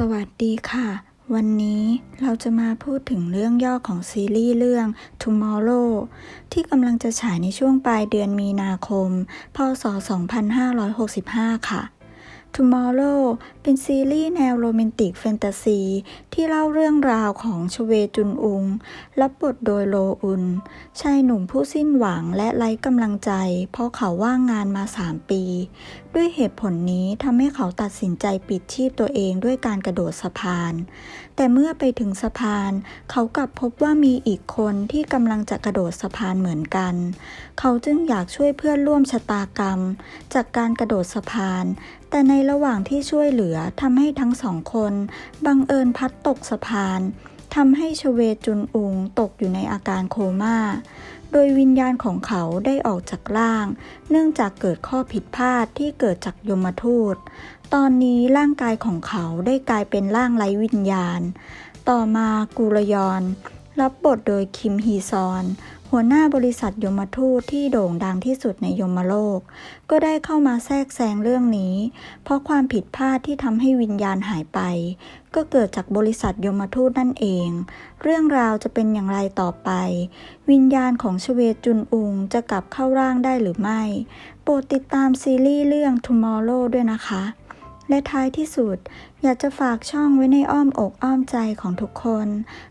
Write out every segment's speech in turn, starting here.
สวัสดีค่ะ วันนี้เราจะมาพูดถึงเรื่องย่อของซีรีส์เรื่อง Tomorrow ที่กำลังจะฉายในช่วงปลายเดือนมีนาคม พศ 2565 ค่ะ Tomorrow เป็นซีรีส์แนวโรแมนติกแฟนตาซี ที่เล่าเรื่องราวของชเวจุนอุง รับบทโดยโลอุน ชายหนุ่มผู้สิ้นหวังและไร้กำลังใจ เพราะเขาว่างงานมา 3 ปี ด้วยเหตุผลนี้ทำให้เขาตัดสินใจปิดชีพตัวเองด้วยการกระโดดสะพาน แต่เมื่อไปถึงสะพาน เขากลับพบว่ามีอีกคนที่กำลังจะกระโดดสะพานเหมือนกัน เขาจึงอยากช่วยเพื่อนร่วมชะตากรรม จากการกระโดดสะพาน แต่ในระหว่างที่ช่วยเหลือทำให้ทั้งสองคนบังเอิญพัดตกสะพานทำให้ชเวจุนอุงตกอยู่ในอาการโคม่า โดยวิญญาณของเขาได้ออกจากร่าง เนื่องจากเกิดข้อผิดพลาดที่เกิดจากยมทูต ตอนนี้ร่างกายของเขาได้กลายเป็นร่างไร้วิญญาณ ต่อมากูรยอน รับบทโดยคิมฮีซอน หัวหน้าบริษัทยมทูตที่โด่งดังที่สุดในยมโลก ก็ได้เข้ามาแทรกแซงเรื่องนี้ เพราะความผิดพลาดที่ทำให้วิญญาณหายไป ก็เกิดจากบริษัทยมทูตนั่นเอง เรื่องราวจะเป็นอย่างไรต่อไป วิญญาณของชเวจุนอุงจะกลับเข้าร่างได้หรือไม่ โปรดติดตามซีรีส์เรื่อง Tomorrow ด้วยนะคะ และท้ายที่สุด อยากจะฝากช่องไว้ในอ้อมอกอ้อมใจของทุกคน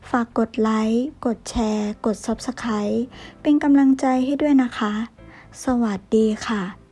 ฝากกดไลค์ กดแชร์ กด Subscribe เป็นกำลังใจให้ด้วยนะคะ สวัสดีค่ะ